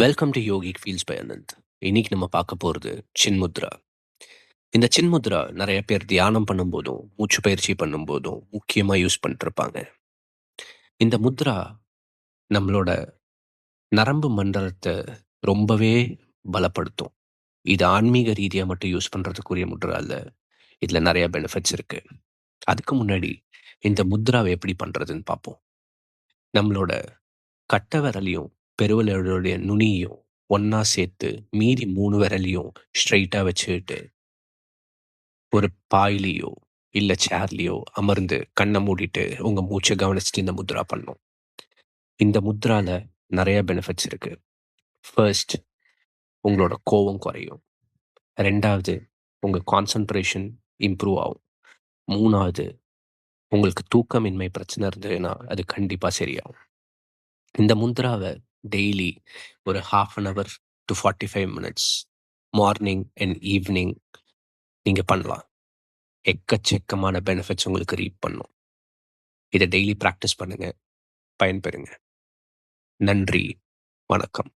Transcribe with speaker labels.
Speaker 1: Welcome to yogic feels by Anand இன்னைக்கு நம்ம பார்க்க போகிறது சின்முத்ரா. இந்த சின்முத்ரா நிறைய பேர் தியானம் பண்ணும்போதும் மூச்சு பயிற்சி பண்ணும்போதும் முக்கியமாக யூஸ் பண்ணிட்டுருப்பாங்க இந்த முத்ரா நம்மளோட நரம்பு மண்டலத்தை ரொம்பவே பலப்படுத்தும். இது ஆன்மீக ரீதியாக மட்டும் யூஸ் பண்ணுறதுக்குரிய முத்ரா இல்லை இதில் நிறைய பெனிஃபிட்ஸ் இருக்கு. அதுக்கு முன்னாடி இந்த முத்ராவை எப்படி பண்ணுறதுன்னு பார்ப்போம். நம்மளோட கட்டை விரலையும் பெருவிரலுடைய நுனியையும் ஒண்ணா சேர்த்து மீதி மூணு விரலையும் ஸ்ட்ரைட்டா வச்சுக்கிட்டு ஒரு பாயிலையோ இல்ல சேர்லயோ அமர்ந்து கண்ணை மூடிட்டு உங்க மூச்சை கவனிச்சுட்டு இந்த முத்ரா பண்ணும் இந்த முத்ரால நிறைய பெனிஃபிட்ஸ் இருக்கு. ஃபர்ஸ்ட் உங்களோட கோவம் குறையும். ரெண்டாவது உங்கள் கான்சன்ட்ரேஷன் இம்ப்ரூவ் ஆகும். மூணாவது உங்களுக்கு தூக்கமின்மை பிரச்சனை இருந்ததுன்னா அது கண்டிப்பாக சரியாகும். இந்த முத்ராவை டெய்லி ஒரு half an hour to forty five minutes morning and evening நீங்கள் பண்ணலாம். எக்கச்சக்கமான பெனிஃபிட்ஸ் உங்களுக்கு ரீட் பண்ணும். இதை டெய்லி ப்ராக்டிஸ் பண்ணுங்கள் பயன்பெறுங்க. நன்றி. வணக்கம்.